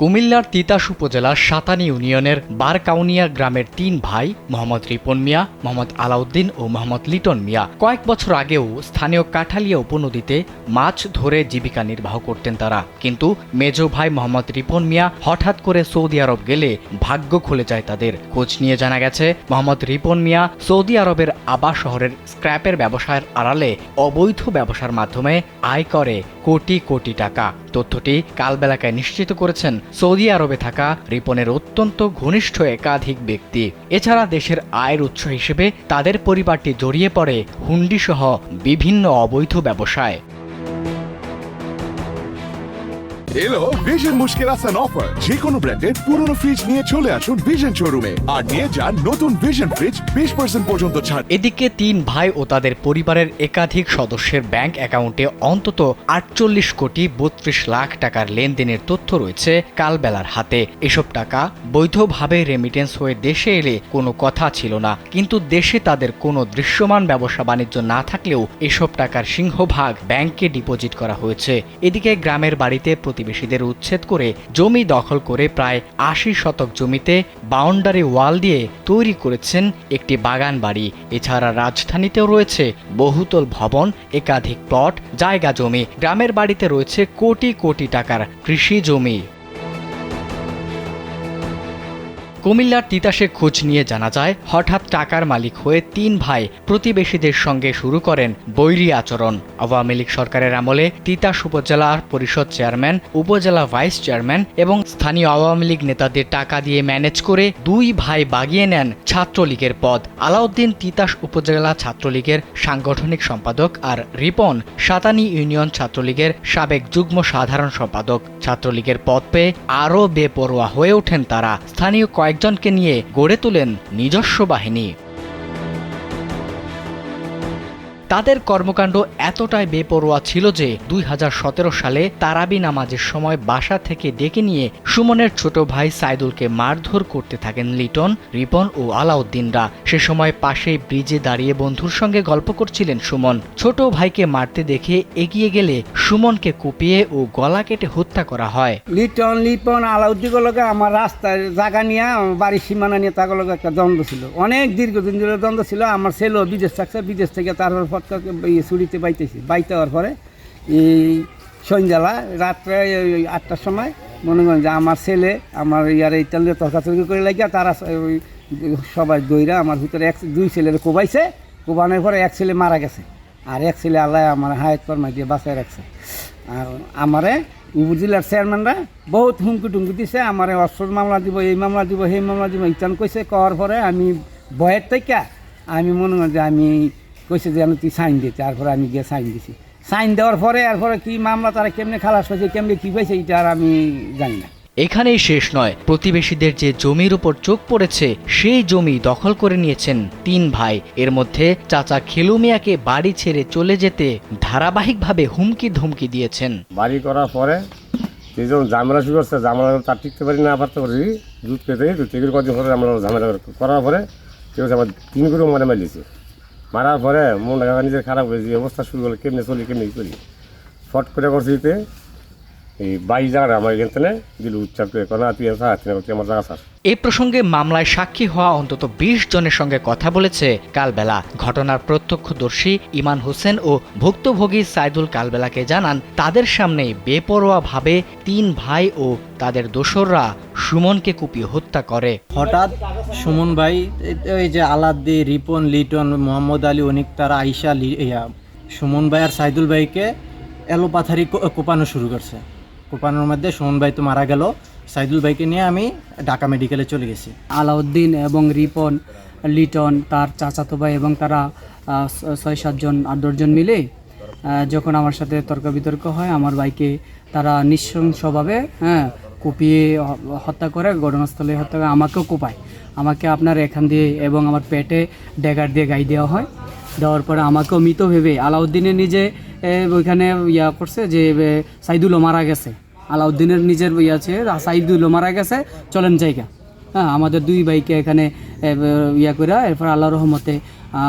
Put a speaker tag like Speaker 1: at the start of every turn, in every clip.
Speaker 1: কুমিল্লার তিতাস উপজেলার সাতানি ইউনিয়নের বারকাউনিয়া গ্রামের তিন ভাই, মোহাম্মদ রিপন মিয়া, মোহাম্মদ আলাউদ্দিন ও মোহাম্মদ লিটন মিয়া, কয়েক বছর আগেও স্থানীয় কাঠালিয়া উপনদীতে মাছ ধরে জীবিকা নির্বাহ করতেন তারা। কিন্তু মেজ ভাই মোহাম্মদ রিপন মিয়া হঠাৎ করে সৌদি আরব গেলে ভাগ্য খুলে যায় তাদের। খোঁজ নিয়ে জানা গেছে, মোহাম্মদ রিপন মিয়া সৌদি আরবের আবা শহরের স্ক্র্যাপের ব্যবসায়ের আড়ালে অবৈধ ব্যবসার মাধ্যমে আয় করে কোটি কোটি টাকা। তথ্যটি কালবেলাকায় নিশ্চিত করেছেন সৌদি আরবে থাকা রিপনের অত্যন্ত ঘনিষ্ঠ একাধিক ব্যক্তি। এছাড়া দেশের আয়ের উৎস হিসেবে তাদের পরিবারটি জড়িয়ে পড়ে হুন্ডি সহ বিভিন্ন অবৈধ ব্যবসায়।
Speaker 2: এলো? ভিশন মুশকিল আসান অফার যে কোনো ব্র্যান্ডের পুরনো ফ্রিজ নিয়ে চলে আসুন ভিশন শোরুমে আর নিয়ে যান নতুন ভিশন ফ্রিজ বিশ পার্সেন্ট পর্যন্ত ছাড়।
Speaker 1: এদিকে তিন ভাই ও তাদের পরিবারের একাধিক সদস্যের ব্যাংক অ্যাকাউন্টে অন্তত আটচল্লিশ কোটি বত্রিশ লাখ টাকার লেনদেনের তথ্য রয়েছে কালবেলার হাতে। এসব টাকা বৈধভাবে রেমিটেন্স হয়ে দেশে এলে কোনো কথা ছিল না। কিন্তু দেশে তাদের কোনো দৃশ্যমান ব্যবসা বাণিজ্য না থাকলেও এসব টাকার সিংহভাগ ব্যাংকে ডিপোজিট করা হয়েছে। এদিকে গ্রামের বাড়িতে প্রতিবেশীদের উচ্ছেদ করে জমি দখল করে প্রায় আশি শতক জমিতে বাউন্ডারি ওয়াল দিয়ে তৈরি করেছেন একটি বাগান বাড়ি। এছাড়া রাজধানীতেও রয়েছে বহুতল ভবন, একাধিক প্লট, জায়গা জমি। গ্রামের বাড়িতে রয়েছে কোটি কোটি টাকার কৃষি জমি। কুমিল্লার তিতাসে খোঁজ নিয়ে জানা যায়, হঠাৎ টাকার মালিক হয়ে তিন ভাই প্রতিবেশীদের সঙ্গে শুরু করেন বৈরী আচরণ। আওয়ামী লীগ সরকারের আমলে তিতাস উপজেলা পরিষদ চেয়ারম্যান, উপজেলা ভাইস চেয়ারম্যান এবং স্থানীয় আওয়ামী লীগ নেতাদের টাকা দিয়ে ম্যানেজ করে দুই ভাই বাগিয়ে নেন ছাত্রলীগের পদ। আলাউদ্দিন তিতাস উপজেলা ছাত্রলীগের সাংগঠনিক সম্পাদক আর রিপন সাতানি ইউনিয়ন ছাত্রলীগের সাবেক যুগ্ম সাধারণ সম্পাদক। ছাত্রলীগের পদ পেয়ে আরও বেপরোয়া হয়ে ওঠেন তারা। স্থানীয় কয়েকজনকে নিয়ে গড়ে তোলেন নিজস্ব বাহিনী। তাদের কর্মকাণ্ড এতটাই বেপরোয়া ছিল যে দুই হাজার সতেরো সালে তারাবি নামাজের সময় বাসা থেকে ডেকে নিয়ে সুমনের ছোট ভাই সাইদুলকে মারধর করতে থাকেন লিটন, রিপন ও আলাউদ্দিনরা। সে সময় পাশেই ব্রিজে দাঁড়িয়ে বন্ধুর সঙ্গে গল্প করছিলেন সুমন। ছোট ভাইকে মারতে দেখে এগিয়ে গেলে সুমনকে কুপিয়ে ও গলা কেটে হত্যা করা হয়।
Speaker 3: লিটন লিপন আলাউদ্দিগুলোকে আমার রাস্তায় জায়গা নিয়ে বাড়ির সীমানা নিয়ে তাগুলোকে একটা দ্বন্দ্ব ছিল। অনেক দীর্ঘদিন ধরে দ্বন্দ্ব ছিল। আমার ছেলেও বিদেশ থাকছে, বিদেশ থেকে তারপর ইয়ে ছুরিতে বাইতেছি। বাইতে হওয়ার পরে এই সন্ধ্যালা, রাত্রে ওই আটটার সময় মনে করেন যে আমার ছেলে, আমার ইয়ার এই তেলে তর্কাতর্কি করে লাগিয়া তারা ওই সবাই দইরা আমার ভিতরে এক দুই ছেলের কোবাইছে। কোবানোর পরে এক ছেলে মারা গেছে। আর এক ছেলে আল্লাহ আমার হায়াত কর্মা দিয়ে বাঁচায় রাখছে। আর আমারে উপজেলার চেয়ারম্যানরা বহুত হুমকি টুমকি দিছে। আমারে অস্ত্র মামলা দিব, এই মামলা দিব, সেই মামলা দিব ইতান কইছে। কওয়ার পরে আমি ভয়ের থেকে আমি মনে করি যে আমি কইছে যে আমি তুই সাইন দে তারপরে আমি গিয়ে সাইন দিছি। সাইন দেওয়ার পরে এরপরে কি মামলা তারা কেমনে খালাস পাইছে কেমনে কী পাইছে এটা আর আমি জানি না।
Speaker 1: এখানেই শেষ নয়। প্রতিবেশীদের যে জমির উপর চোখ পড়েছে সেই জমি দখল করে নিয়েছেন তিন ভাই। এর মধ্যে চাচা খেলু মিয়াকে বাড়ি ছেড়ে চলে যেতে ধারাবাহিকভাবে হুমকি ধমকি দিয়েছেন।
Speaker 4: বাড়ি করার পরে যখন ঝামেলা শুরু করছে ঝামেলা তার টিকতে পারি না পারতে পারি। দুধ পেতে টিকির কদিন পরে আমরা ঝামেলা করার পরে আছে আমার তিন করে মনে মারিয়েছে মারার পরে মন নিজের খারাপ হয়ে যে অবস্থা শুরু হলো, কেমনে চলি কেমনে চলি ফট করে করছি এই বাইশ জায়গাটা আমার এখান থেকে দিল উচ্চার করে কোনো তুই আসা আমার জায়গা চাষ
Speaker 1: এ প্রসঙ্গে মামলায় সাক্ষী হওয়া অন্তত বিশ জনের সঙ্গে কথা বলেছে কালবেলা। ঘটনার প্রত্যক্ষদর্শী ইমান হোসেন ও ভুক্তভোগী সাইদুল কালবেলাকে জানান তাদের সামনেই বেপরোয়াভাবে তিন ভাই ও তাদের দোসররা সুমনকে কুপিয়ে হত্যা করে।
Speaker 5: হঠাৎ সুমন ভাই এই যে আলাদ্দি রিপন লিটন মোহাম্মদ আলী অনিক তারা আইসা লি- ইয়া, সুমন ভাই আর সাইদুল ভাইকে এলোপাথারি কোপানো শুরু করছে। কোপানোর মধ্যে সুমন ভাই তো মারা গেল। সাইদুল ভাইকে নিয়ে আমি ঢাকা মেডিকেলে চলে গেছি।
Speaker 6: আলাউদ্দিন এবং রিপন, লিটন, তার চাচাতো ভাই এবং তারা ছয় সাতজন আট দশজন মিলে যখন আমার সাথে তর্ক বিতর্ক হয়, আমার ভাইকে তারা নৃশংসভাবে হ্যাঁ কুপিয়ে হত্যা করে, ঘটনাস্থলে হত্যা করে, আমাকেও কোপায়। আমাকে আপনার এখান দিয়ে এবং আমার পেটে ড্যাগার দিয়ে গাই দেওয়া হয়। দেওয়ার পরে আমাকেও মৃত ভেবে আলাউদ্দিনের নিজে ওইখানে ইয়া করছে যে সাইদুলো মারা গেছে। আলাউদ্দিনের নিজের ইয়ে আছে সাইদুলও মারা গেছে, চলেন জায়গা। হ্যাঁ আমাদের দুই ভাইকে এখানে ইয়া করে এরপর আল্লাহ রহমতে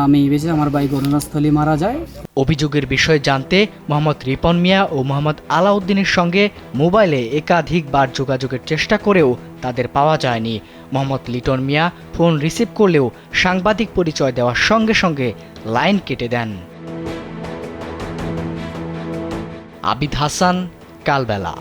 Speaker 6: আমি বেঁচে আমার ভাই ঘটনাস্থলে মারা যায়।
Speaker 1: অভিযোগের বিষয়ে জানতে মোহাম্মদ রিপন মিয়া ও মোহাম্মদ আলাউদ্দিনের সঙ্গে মোবাইলে একাধিকবার যোগাযোগের চেষ্টা করেও তাদের পাওয়া যায়নি। মোহাম্মদ লিটন মিয়া ফোন রিসিভ করলেও সাংবাদিক পরিচয় দেওয়ার সঙ্গে সঙ্গে লাইন কেটে দেন। আবিদ হাসান, কালবেলা।